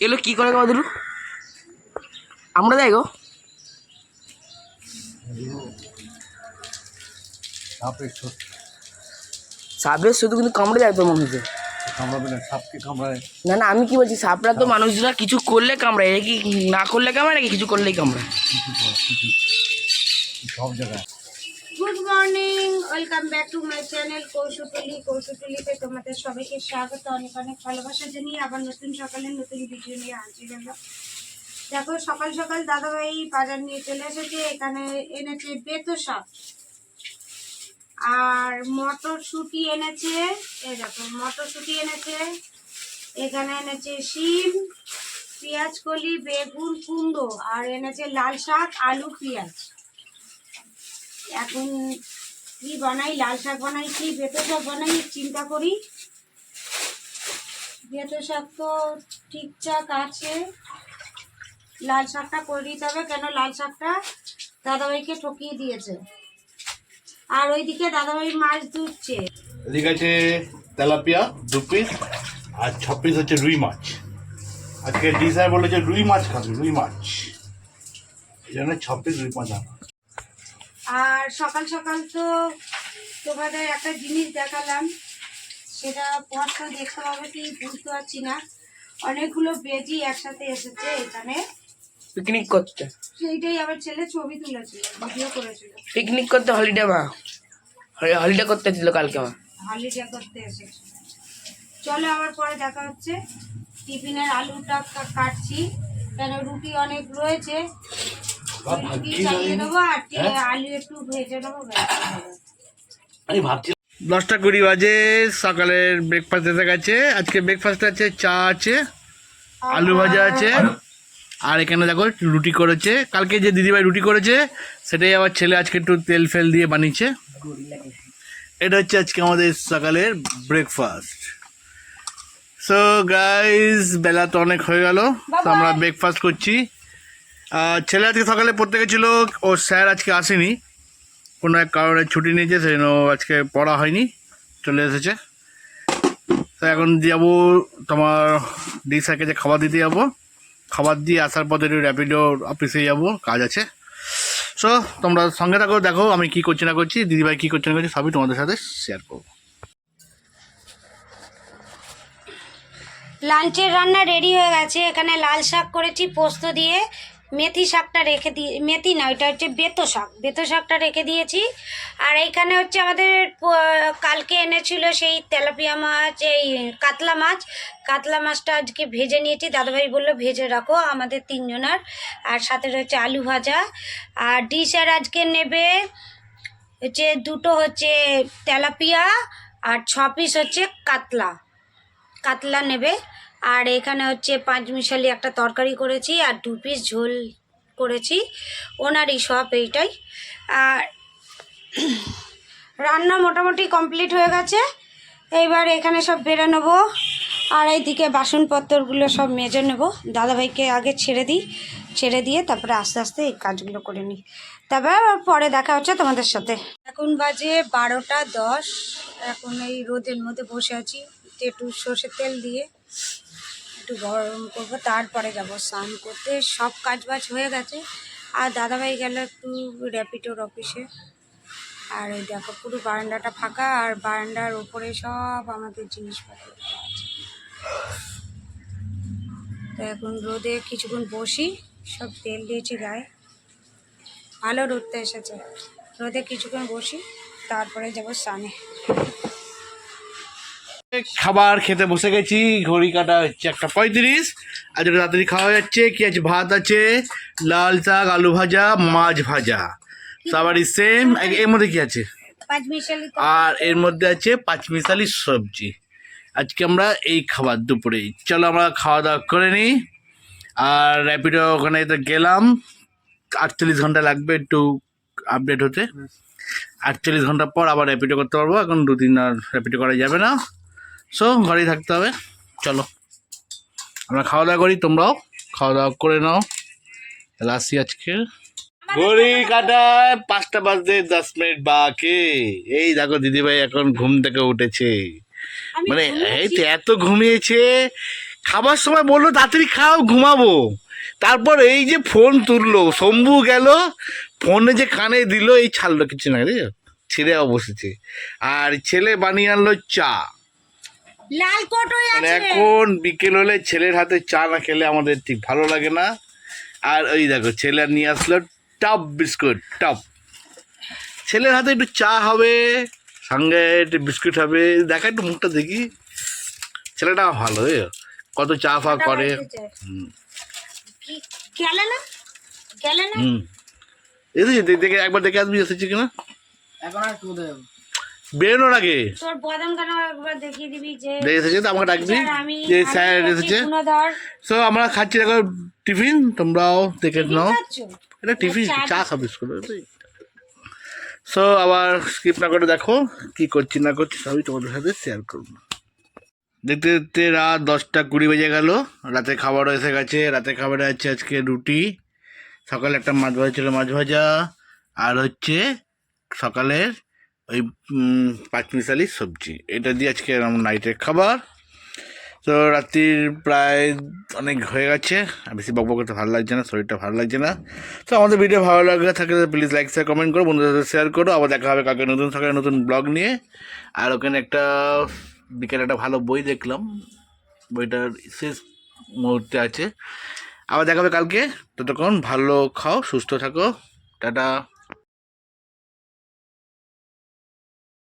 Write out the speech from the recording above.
এগুলো কি করে দুলু আমরা দেয় গো। সাপের শুধু কিন্তু কামড়ে দেয় তোর মনে হচ্ছে। কামড়াবে না সাপকে কামড়ায়। না না আমি কি বলছি সাপরা তো মানুষরা কিছু করলে কামড়ায় কি না করলে কামড়ায় নাকি কিছু করলেই কামড়ায়? সব জায়গায়। Morning welcome back to my channel Koushutuli কৌশুটুলিতে তোমাদের সবাইকে স্বাগত, অনেক অনেক ভালোবাসা জানিয়ে আবার নতুন সকালে নতুন ভিডিও নিয়ে হাজির দেখো, সকাল সকাল দাদাভাই বাজার নিয়ে চলে এসেছে, এখানে এনেছে আর মটরশুঁটি এনেছে, এই দেখো, মটরশুঁটি এনেছে, এখানে এনেছে শিম, পেঁয়াজ বেগুন, কুমড়ো, আর এনেছে লাল শাক, আলু, পেঁয়াজ। এখন কি বানাই, লাল শাক বানাই, কি বেতো শাক বানাই চিন্তা করি। বেতো শাক তো ঠিকঠাক আছে। লাল শাকটা করে দিতে হবে, কেন লাল শাকটা দাদাভাইকে ঠকিয়ে দিয়েছে। আর ওইদিকে দাদাভাই মাছ ধুচ্ছে। এদিকে আছে তেলাপিয়া, দু পিস আর ছ পিস হচ্ছে রুই মাছ। আজকে ডিসাই বলেছে রুই মাছ খাবে, রুই মাছ। এই জন্য ছ পিস রুই মাছ আনা। আর সকাল সকাল তো তোমাদের একটা জিনিস দেখালাম সেটা পরটা দেখতে পাবে কি বুঝতে পারছি না। অনেকগুলো বেজি একসাথে এসেছে এখানে। পিকনিক করতে? সেইটাই আবার ছেলে ছবি তুলেছিল ভিডিও করেছিল। পিকনিক করতে হলিডে বা হলিডে করতে ছিল কালকে আমার হলিডে করতে এসেছে চলো আবার পরে দেখা হচ্ছে। টিফিনের আলুটা কাটছি। কেন রুটি অনেক রয়েছে। হয়ে? দশটা কুড়ি বাজে সকালের ব্রেকফাস্ট এসে গেছে। আজকে ব্রেকফাস্ট আছে চা আছে আলু ভাজা আছে আর এখানে দেখো রুটি করেছে। কালকে যে দিদিভাই রুটি করেছে সেটাই আবার ছেলে আজকে একটু তেল ফেল দিয়ে বানিয়েছে। এটা হচ্ছে আজকে আমাদের সকালের ব্রেকফাস্ট সো গাইস বেলা তো অনেক হয়ে গেল। তো আমরা ব্রেকফাস্ট করছি। ছেলে আজকে সকালে পড়তে গেছিল ও স্যার আজকে আসেনি। কোনো এক কারণে ছুটি নিয়েছে, সেই জন্য আজকে পড়া হয়নি, চলে এসেছে। তো এখন যাব তোমার ডি স্যারকে যে খাবার দিতে যাব। খাবার দিয়ে আসার পথে র্যাপিডো অফিসে যাব, কাজ আছে। সো তোমরা সঙ্গে থাকো, দেখো আমি কী করছি না করছি, দিদিভাই কী করছি না করছি, সবই তোমাদের সাথে শেয়ার করব। লাঞ্চের রান্না রেডি হয়ে গেছে। এখানে লাল শাক করেছি পোস্ত দিয়ে মেথি শাকটা রেখে দিয়ে মেথি না, ওইটা হচ্ছে বেতো শাক। বেতো শাকটা রেখে দিয়েছি। আর এইখানে হচ্ছে আমাদের কালকে এনেছিল সেই তেলাপিয়া মাছ, এই কাতলা মাছ। কাতলা মাছটা আজকে ভেজে নিয়েছি। দাদাভাই বলল, ভেজে রাখো, আমাদের তিনজনার। আর সাথে রয়েছে আলু ভাজা। আর ডিশ আর আজকে নেবে হচ্ছে দুটো হচ্ছে তেলাপিয়া আর ছ পিস হচ্ছে কাতলা। কাতলা নেবে। আর এখানে হচ্ছে পাঁচ মিশালি একটা তরকারি করেছি আর দু পিস ঝোল করেছি। ওনারই সব এইটাই। আর রান্না মোটামুটি কমপ্লিট হয়ে গেছে। এইবার এখানে সব বেড়ে নেব। আর এইদিকে বাসনপত্রগুলো সব মেজে নেব। দাদাভাইকে আগে ছেড়ে দিই, ছেড়ে দিয়ে তারপরে আস্তে আস্তে এই কাজগুলো করে নিই। তারপর পরে দেখা হচ্ছে তোমাদের সাথে। এখন বাজে বারোটা দশ। এখন এই রোদের মধ্যে বসে আছি, একটু সর্ষের তেল দিয়ে। একটু গরম করব, তারপরে যাব স্নান করতে। সব কাজ বাজ হয়ে গেছে। আর দাদাভাই গেল একটু র্যাপিডোর অফিসে। আর এই দেখো পুরো বারান্দাটা ফাঁকা, আর বারান্দার ওপরে সব আমাদের জিনিসপত্র আছে। তো এখন রোদে কিছুক্ষণ বসি, সব তেল দিয়েছি গায়ে। ভালো রোদটা এসেছে। রোদে কিছুক্ষণ বসি, তারপরে যাব স্নানে। খাবার খেতে বসে গেছি। ঘড়ি কাটা হচ্ছে একটা পঁয়ত্রিশ। আজকে তাড়াতাড়ি খাওয়া যাচ্ছে কি আছে ভাত আছে লাল শাক আলু ভাজা মাছ ভাজা। সবারই সেম এর মধ্যে কি আছে? আর এর মধ্যে আছে পাঁচমিশালি সবজি। আজকে আমরা এই খাবার দুপুরে চলো আমরা খাওয়া দাওয়া করে নিই। আর র্যাপিডো ওখানে তো গেলাম। আটচল্লিশ ঘণ্টা লাগবে একটু আপডেট হতে। আটচল্লিশ ঘণ্টা পর আবার র্যাপিডো করতে পারব। এখন দুদিন আর র্যাপিডো করা যাবে না। সো ঘরেই থাকতে হবে। চলো। আমরা খাওয়া দাওয়া করি তোমরাও। খাওয়া দাওয়া করে নাও। তাহলে আসি আজকে। ঘড়ি কাটায় পাঁচটা বাজতে দশ মিনিট বাকি। এই দেখো দিদিভাই এখন ঘুম থেকে উঠেছে। মানে এই তো এত ঘুমিয়েছে। খাবার সময় বলল তাড়াতাড়ি খাও ঘুমাবো। তারপর এই যে ফোন তুললো শম্ভু গেল। ফোনে যে কানে দিল এই ছাড়লো কিছু না রে ছেলে বসেছে। আর ছেলে বানিয়ে আনলো চা। লাল কোটোই মানে আছে। এখন বিকেল হলে ছেলের হাতে চা না খেলে আমাদের ঠিক ভালো লাগে না। আর ওই দেখো ছেলে নিয়ে আসলো টপ বিস্কুট টপ। ছেলের হাতে একটু চা হবে সঙ্গে একটু বিস্কুট হবে। দেখা একটু মুখটা দেখি। ছেলেটা ভালো কত চা ফা করে। হুম। কি- গেলে না? গেলে না? হুম। এসেছি দেখ- দেখে একবার দেখে আসবি এসেছি কিনা? এখন আর কোথায় বেরোনোর আগে? তোর বদন কেন একবার দেখিয়ে দিবি যে এসেছে তো আমাকে ডাকবি? যে স্যার এসেছে। সো আমরা খাচ্ছি দেখো টিফিন তোমরাও দেখে নাও। এটা টিফিন চা- করে সো আবার স্কিপ না করে দেখো কি করছি না করছি সবই তোমাদের সাথে শেয়ার করব। দেখতে দেখতে রাত দশটা কুড়ি বেজে গেল। রাতে খাবারও এসে গেছে। রাতে খাবারে আছে আজকে রুটি। সকালে একটা মাছ ভাজা ছিল মাছ ভাজা। আর হচ্ছে সকালের ওই পাঁচমিশালি সবজি। এটা দিয়ে আজকে আমার নাইটের খাবার। তো রাত্রির প্রায় অনেক হয়ে গেছে। বেশি বকবক করতে ভালো লাগছে না, শরীরটা ভালো লাগছে না। তো আমাদের ভিডিও ভালো লাগে থাকলে প্লিজ লাইক শেয়ার কমেন্ট করো, বন্ধুদের সাথে শেয়ার করো। আবার দেখা হবে কাকে নতুন, সকালে নতুন ব্লগ নিয়ে। আর ওখানে একটা, বিকেলে একটা ভালো বই দেখলাম। বইটার শেষ মুহূর্তে আছে। আবার দেখা হবে কালকে। ততক্ষণ ভালো খাও, সুস্থ থাকো। টাটা।